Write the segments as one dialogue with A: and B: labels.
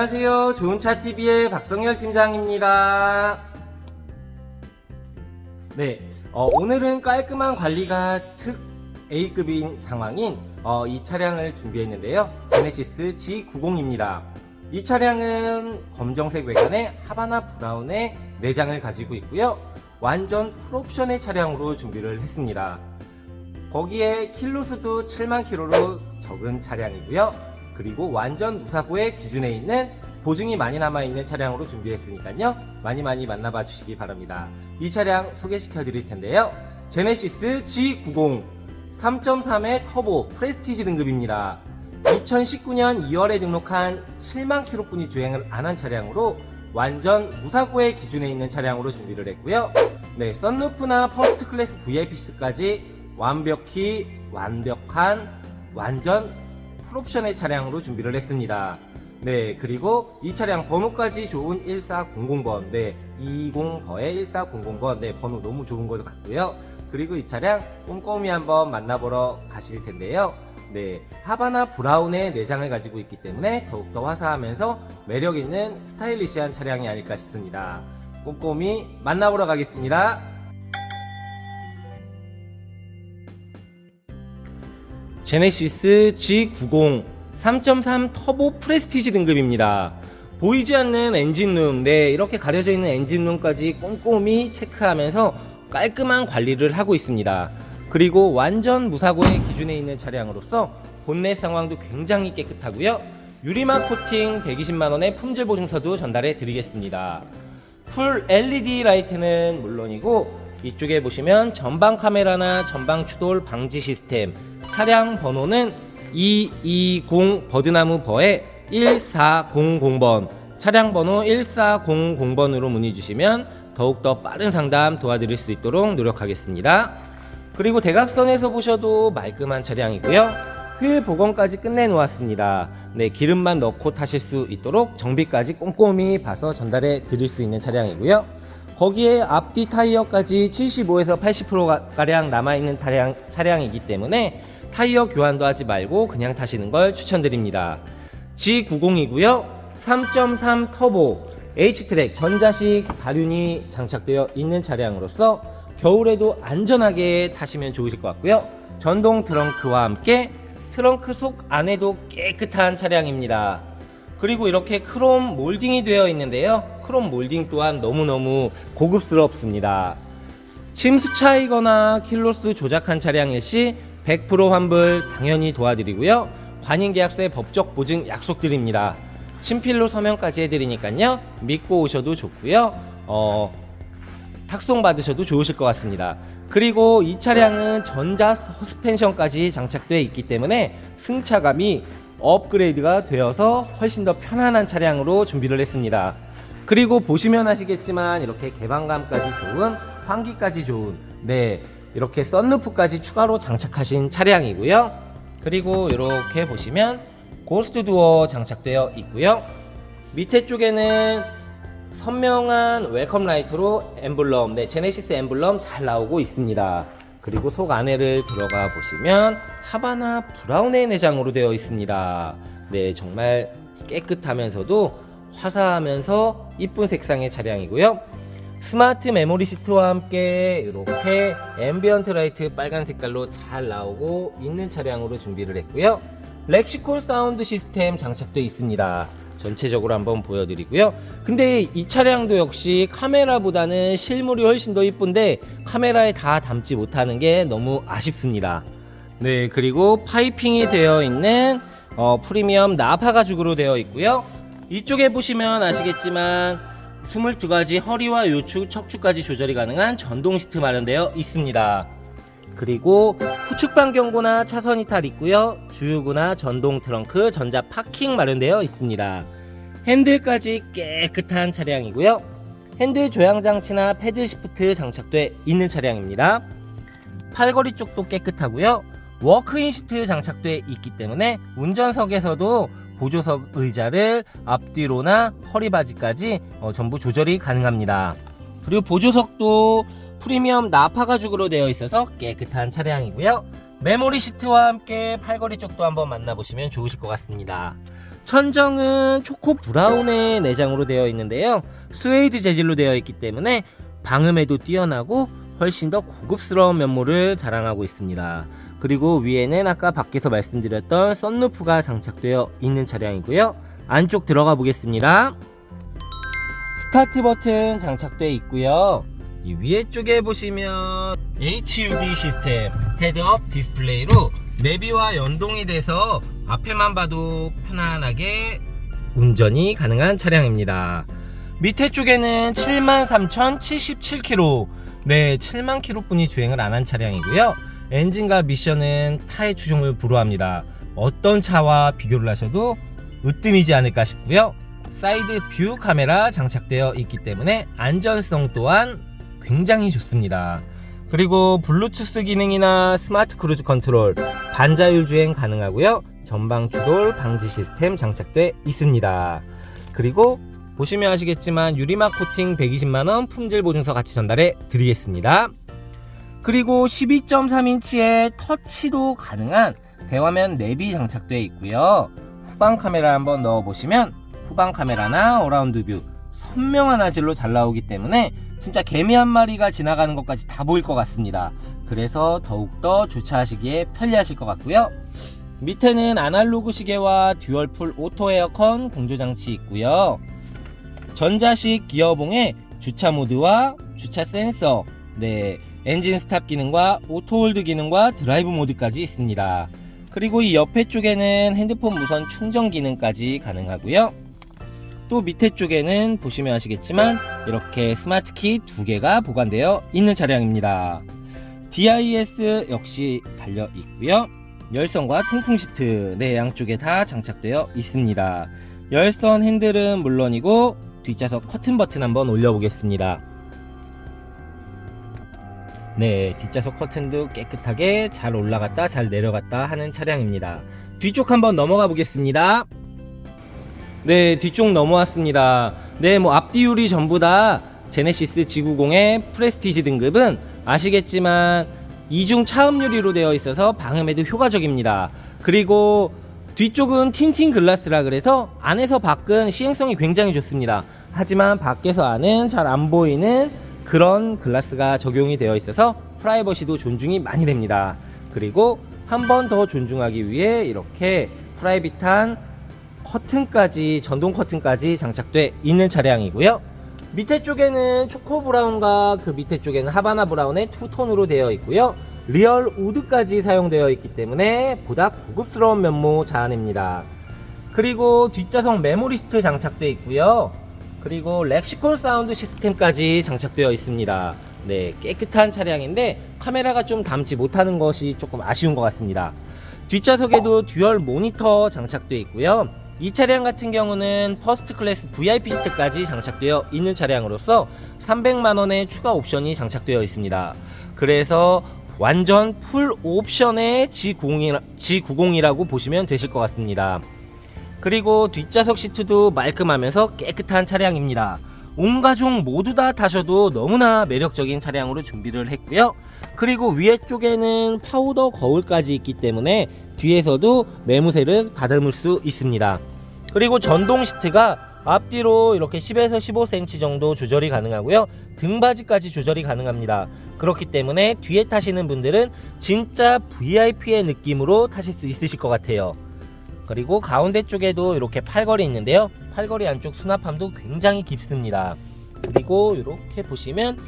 A: 안녕하세요. 좋은차TV의 박성열 팀장입니다. 네, 어, 오늘은 깔끔한 관리가 특 A급인 상황인 어, 이 차량을 준비했는데요. 제네시스 G90입니다. 이 차량은 검정색 외관에 하바나 브라운의 내장을 가지고 있고요. 완전 풀옵션의 차량으로 준비를 했습니다. 거기에 킬로수도 7만 킬로로 적은 차량이고요. 그리고 완전 무사고의 기준에 있는 보증이 많이 남아있는 차량으로 준비했으니까요. 많이 많이 만나봐 주시기 바랍니다. 이 차량 소개시켜 드릴 텐데요. 제네시스 G90 3.3의 터보 프레스티지 등급입니다. 2019년 2월에 등록한 7만 킬로뿐이 주행을 안 한 차량으로 완전 무사고의 기준에 있는 차량으로 준비를 했고요. 네, 썬루프나 퍼스트 클래스 VIP까지 완벽히 완벽한 완전 풀옵션의 차량으로 준비를 했습니다. 네, 그리고 이 차량 번호까지 좋은 1400번, 네, 20버의 1400번, 네, 번호 너무 좋은 것 같고요. 그리고 이 차량 꼼꼼히 한번 만나보러 가실 텐데요. 네, 하바나 브라운의 내장을 가지고 있기 때문에 더욱더 화사하면서 매력 있는 스타일리시한 차량이 아닐까 싶습니다. 꼼꼼히 만나보러 가겠습니다. 제네시스 G90 3.3 터보 프레스티지 등급입니다. 보이지 않는 엔진룸, 네, 이렇게 가려져 있는 엔진룸까지 꼼꼼히 체크하면서 깔끔한 관리를 하고 있습니다. 그리고 완전 무사고의 기준에 있는 차량으로서 본넷 상황도 굉장히 깨끗하고요. 유리막 코팅 120만원의 품질 보증서도 전달해 드리겠습니다. 풀 LED 라이트는 물론이고 이쪽에 보시면 전방 카메라나 전방 추돌 방지 시스템 차량 번호는 220 버드나무 버의 1400번 차량 번호 1400번으로 문의 주시면 더욱더 빠른 상담 도와드릴 수 있도록 노력하겠습니다. 그리고 대각선에서 보셔도 말끔한 차량이고요. 휠 복원까지 끝내 놓았습니다. 네, 기름만 넣고 타실 수 있도록 정비까지 꼼꼼히 봐서 전달해 드릴 수 있는 차량이고요. 거기에 앞뒤 타이어까지 75에서 80%가량 남아있는 차량, 차량이기 때문에 타이어 교환도 하지 말고 그냥 타시는 걸 추천드립니다. G90이고요. 3.3 터보 H트랙 전자식 사륜이 장착되어 있는 차량으로서 겨울에도 안전하게 타시면 좋으실 것 같고요. 전동 트렁크와 함께 트렁크 속 안에도 깨끗한 차량입니다. 그리고 이렇게 크롬 몰딩이 되어 있는데요. 크롬 몰딩 또한 너무너무 고급스럽습니다. 침수 차이거나 킬로수 조작한 차량일 시 100% 환불 당연히 도와드리고요. 관인 계약서의 법적 보증 약속드립니다. 친필로 서명까지 해드리니까요. 믿고 오셔도 좋고요. 어, 탁송 받으셔도 좋으실 것 같습니다. 그리고 이 차량은 전자 서스펜션까지 장착되어 있기 때문에 승차감이 업그레이드가 되어서 훨씬 더 편안한 차량으로 준비를 했습니다. 그리고 보시면 아시겠지만 이렇게 개방감까지 좋은 환기까지 좋은 네 이렇게 썬루프까지 추가로 장착하신 차량이고요. 그리고 이렇게 보시면 고스트 두어 장착되어 있고요. 밑에 쪽에는 선명한 웰컴 라이트로 엠블럼, 네, 제네시스 엠블럼 잘 나오고 있습니다. 그리고 속 안에를 들어가 보시면 하바나 브라운의 내장으로 되어 있습니다. 네, 정말 깨끗하면서도 화사하면서 이쁜 색상의 차량이고요. 스마트 메모리 시트와 함께 이렇게 앰비언트 라이트 빨간 색깔로 잘 나오고 있는 차량으로 준비를 했고요. 렉시콘 사운드 시스템 장착되어 있습니다. 전체적으로 한번 보여드리고요. 근데 이 차량도 역시 카메라보다는 실물이 훨씬 더 이쁜데 카메라에 다 담지 못하는 게 너무 아쉽습니다. 네, 그리고 파이핑이 되어 있는 어, 프리미엄 나파 가죽으로 되어 있고요. 이쪽에 보시면 아시겠지만 22가지 허리와 요추, 척추까지 조절이 가능한 전동 시트 마련되어 있습니다. 그리고 후측방 경고나 차선 이탈 있고요. 주유구나 전동 트렁크, 전자 파킹 마련되어 있습니다. 핸들까지 깨끗한 차량이고요. 핸들 조향 장치나 패드 시프트 장착돼 있는 차량입니다. 팔걸이 쪽도 깨끗하고요. 워크인 시트 장착돼 있기 때문에 운전석에서도 보조석 의자를 앞뒤로나 허리바지까지 어, 전부 조절이 가능합니다. 그리고 보조석도 프리미엄 나파 가죽으로 되어 있어서 깨끗한 차량이고요. 메모리 시트와 함께 팔걸이 쪽도 한번 만나보시면 좋으실 것 같습니다. 천정은 초코 브라운의 내장으로 되어 있는데요. 스웨이드 재질로 되어 있기 때문에 방음에도 뛰어나고 훨씬 더 고급스러운 면모를 자랑하고 있습니다. 그리고 위에는 아까 밖에서 말씀드렸던 썬루프가 장착되어 있는 차량이고요. 안쪽 들어가 보겠습니다. 스타트 버튼 장착되어 있고요. 이 위에 쪽에 보시면 HUD 시스템 헤드업 디스플레이로 내비와 연동이 돼서 앞에만 봐도 편안하게 운전이 가능한 차량입니다. 밑에 쪽에는 73,077km 네 7만 km뿐이 주행을 안 한 차량이고요. 엔진과 미션은 타의 추종을 불허합니다. 어떤 차와 비교를 하셔도 으뜸이지 않을까 싶고요. 사이드 뷰 카메라 장착되어 있기 때문에 안전성 또한 굉장히 좋습니다. 그리고 블루투스 기능이나 스마트 크루즈 컨트롤, 반자율 주행 가능하고요. 전방 추돌 방지 시스템 장착돼 있습니다. 그리고 보시면 아시겠지만 유리막 코팅 120만원 품질 보증서 같이 전달해 드리겠습니다. 그리고 12.3인치의 터치도 가능한 대화면 내비 장착되어 있고요. 후방 카메라 한번 넣어 보시면 후방 카메라나 어라운드 뷰 선명한 화질로 잘 나오기 때문에 진짜 개미 한 마리가 지나가는 것까지 다 보일 것 같습니다. 그래서 더욱더 주차하시기에 편리하실 것 같고요. 밑에는 아날로그 시계와 듀얼 풀 오토 에어컨 공조 장치 있고요. 전자식 기어봉에 주차 모드와 주차 센서, 네, 엔진 스탑 기능과 오토 홀드 기능과 드라이브 모드까지 있습니다. 그리고 이 옆에 쪽에는 핸드폰 무선 충전 기능까지 가능하고요. 또 밑에 쪽에는 보시면 아시겠지만 이렇게 스마트 키 두 개가 보관되어 있는 차량입니다. DIS 역시 달려 있고요. 열선과 통풍 시트 네 양쪽에 다 장착되어 있습니다. 열선 핸들은 물론이고 뒷좌석 커튼 버튼 한번 올려보겠습니다. 네, 뒷좌석 커튼도 깨끗하게 잘 올라갔다 잘 내려갔다 하는 차량입니다. 뒤쪽 한번 넘어가 보겠습니다. 네, 뒤쪽 넘어왔습니다. 네, 뭐 앞뒤율이 전부 다 제네시스 G90의 프레스티지 등급은 아시겠지만 이중 차음 유리로 되어 있어서 방음에도 효과적입니다. 그리고 뒤쪽은 틴팅 글라스라 그래서 안에서 밖은 시행성이 굉장히 좋습니다. 하지만 밖에서 안은 잘 안 보이는 그런 글라스가 적용이 되어 있어서 프라이버시도 존중이 많이 됩니다. 그리고 한 번 더 존중하기 위해 이렇게 프라이빗한 커튼까지 전동 커튼까지 장착돼 있는 차량이고요. 밑에 쪽에는 초코 브라운과 그 밑에 쪽에는 하바나 브라운의 투톤으로 되어 있고요. 리얼 우드까지 사용되어 있기 때문에 보다 고급스러운 면모 자아냅니다. 그리고 뒷좌석 메모리스트 장착되어 있고요. 그리고 렉시콘 사운드 시스템까지 장착되어 있습니다. 네, 깨끗한 차량인데 카메라가 좀 담지 못하는 것이 조금 아쉬운 것 같습니다. 뒷좌석에도 듀얼 모니터 장착되어 있고요. 이 차량 같은 경우는 퍼스트 클래스 VIP 시트까지 장착되어 있는 차량으로서 300만원의 추가 옵션이 장착되어 있습니다. 그래서 완전 풀 옵션의 G90이라, G90이라고 보시면 되실 것 같습니다. 그리고 뒷좌석 시트도 말끔하면서 깨끗한 차량입니다. 온 가족 모두 다 타셔도 너무나 매력적인 차량으로 준비를 했고요. 그리고 위에 쪽에는 파우더 거울까지 있기 때문에 뒤에서도 매무새를 다듬을 수 있습니다. 그리고 전동 시트가 앞뒤로 이렇게 10에서 15cm 정도 조절이 가능하고요. 등받이까지 조절이 가능합니다. 그렇기 때문에 뒤에 타시는 분들은 진짜 VIP의 느낌으로 타실 수 있으실 것 같아요. 그리고 가운데 쪽에도 이렇게 팔걸이 있는데요. 팔걸이 안쪽 수납함도 굉장히 깊습니다. 그리고 이렇게 보시면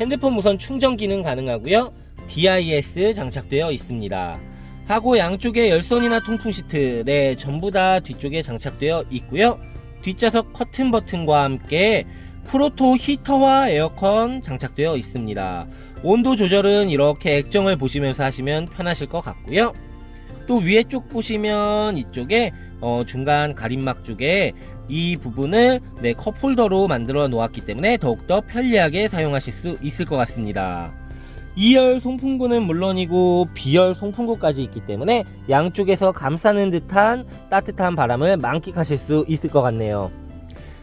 A: 핸드폰 무선 충전 기능 가능하고요. DIS 장착되어 있습니다. 하고 양쪽에 열선이나 통풍 시트 네 전부 다 뒤쪽에 장착되어 있고요. 뒷좌석 커튼 버튼과 함께 프로토 히터와 에어컨 장착되어 있습니다. 온도 조절은 이렇게 액정을 보시면서 하시면 편하실 것 같고요. 또 위에 쪽 보시면 이쪽에 어, 중간 가림막 쪽에 이 부분을 네, 컵홀더로 만들어 놓았기 때문에 더욱더 편리하게 사용하실 수 있을 것 같습니다. 2열 송풍구는 물론이고 B열 송풍구까지 있기 때문에 양쪽에서 감싸는 듯한 따뜻한 바람을 만끽하실 수 있을 것 같네요.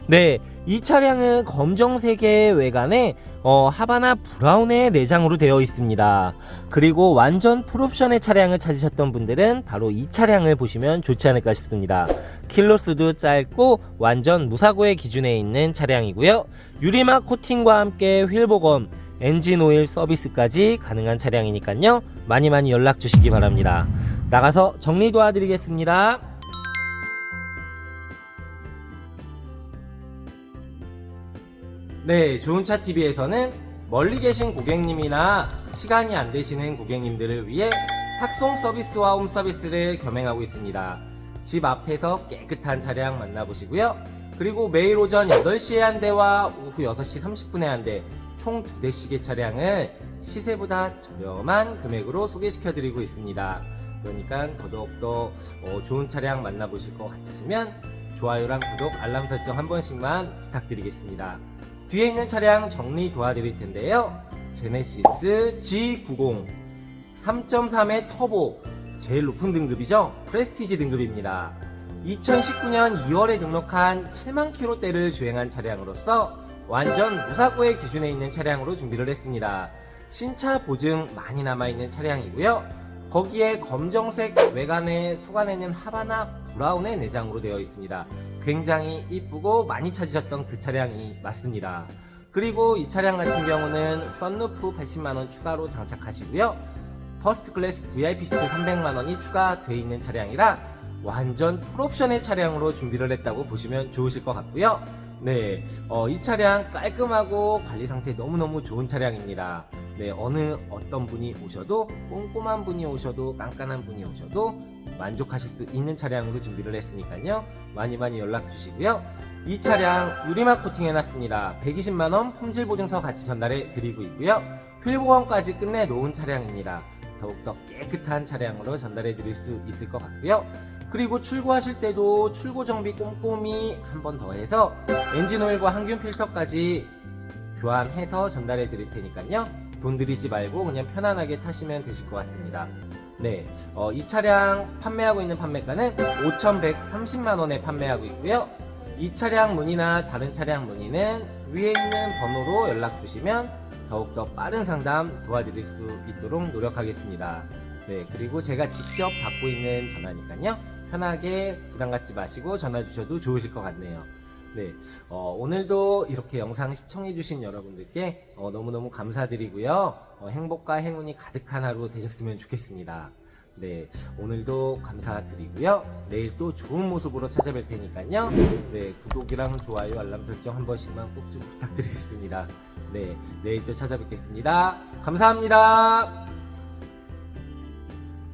A: 네, 이 차량은 검정색의 외관에 어, 하바나 브라운의 내장으로 되어 있습니다. 그리고 완전 풀옵션의 차량을 찾으셨던 분들은 바로 이 차량을 보시면 좋지 않을까 싶습니다. 킬로수도 짧고 완전 무사고의 기준에 있는 차량이고요. 유리막 코팅과 함께 휠 복원, 엔진 오일 서비스까지 가능한 차량이니까요. 많이 많이 연락 주시기 바랍니다. 나가서 정리 도와드리겠습니다. 네, 좋은차 TV에서는 멀리 계신 고객님이나 시간이 안 되시는 고객님들을 위해 탁송 서비스와 홈 서비스를 겸행하고 있습니다. 집 앞에서 깨끗한 차량 만나보시고요. 그리고 매일 오전 8시에 한 대와 오후 6시 30분에 한 대, 총 2대씩의 차량을 시세보다 저렴한 금액으로 소개시켜 드리고 있습니다. 그러니까 더더욱더 어, 좋은 차량 만나보실 것 같으시면 좋아요랑 구독, 알람 설정 한 번씩만 부탁드리겠습니다. 뒤에 있는 차량 정리 도와드릴 텐데요. 제네시스 G90 3.3의 터보 제일 높은 등급이죠. 프레스티지 등급입니다. 2019년 2월에 등록한 7만 킬로대를 주행한 차량으로서 완전 무사고의 기준에 있는 차량으로 준비를 했습니다. 신차 보증 많이 남아있는 차량이고요. 거기에 검정색 외관에 속안에는 하바나 브라운의 내장으로 되어 있습니다. 굉장히 이쁘고 많이 찾으셨던 그 차량이 맞습니다. 그리고 이 차량 같은 경우는 썬루프 80만원 추가로 장착하시고요. 퍼스트 클래스 VIP 시트 300만원이 추가되어 있는 차량이라 완전 풀옵션의 차량으로 준비를 했다고 보시면 좋으실 것 같고요. 네, 어, 이 차량 깔끔하고 관리 상태 너무너무 좋은 차량입니다. 네, 어느 어떤 분이 오셔도 꼼꼼한 분이 오셔도 깐깐한 분이 오셔도 만족하실 수 있는 차량으로 준비를 했으니까요. 많이 많이 연락 주시고요. 이 차량 유리막 코팅 해놨습니다. 120만원 품질 보증서 같이 전달해 드리고 있고요. 휠 보험까지 끝내 놓은 차량입니다. 더욱더 깨끗한 차량으로 전달해 드릴 수 있을 것 같고요. 그리고 출고하실 때도 출고 정비 꼼꼼히 한 번 더 해서 엔진 오일과 항균 필터까지 교환해서 전달해 드릴 테니까요. 돈 들이지 말고 그냥 편안하게 타시면 되실 것 같습니다. 네, 어, 이 차량 판매하고 있는 판매가는 5,130만 원에 판매하고 있고요. 이 차량 문의나 다른 차량 문의는 위에 있는 번호로 연락 주시면 더욱더 빠른 상담 도와드릴 수 있도록 노력하겠습니다. 네, 그리고 제가 직접 받고 있는 전화니까요. 편하게 부담 갖지 마시고 전화 주셔도 좋으실 것 같네요. 네, 어, 오늘도 이렇게 영상 시청해주신 여러분들께 어, 너무너무 감사드리고요. 어, 행복과 행운이 가득한 하루 되셨으면 좋겠습니다. 네, 오늘도 감사드리고요. 내일 또 좋은 모습으로 찾아뵐 테니까요. 네, 구독이랑 좋아요, 알람 설정 한 번씩만 꼭 좀 부탁드리겠습니다. 네, 내일 또 찾아뵙겠습니다. 감사합니다.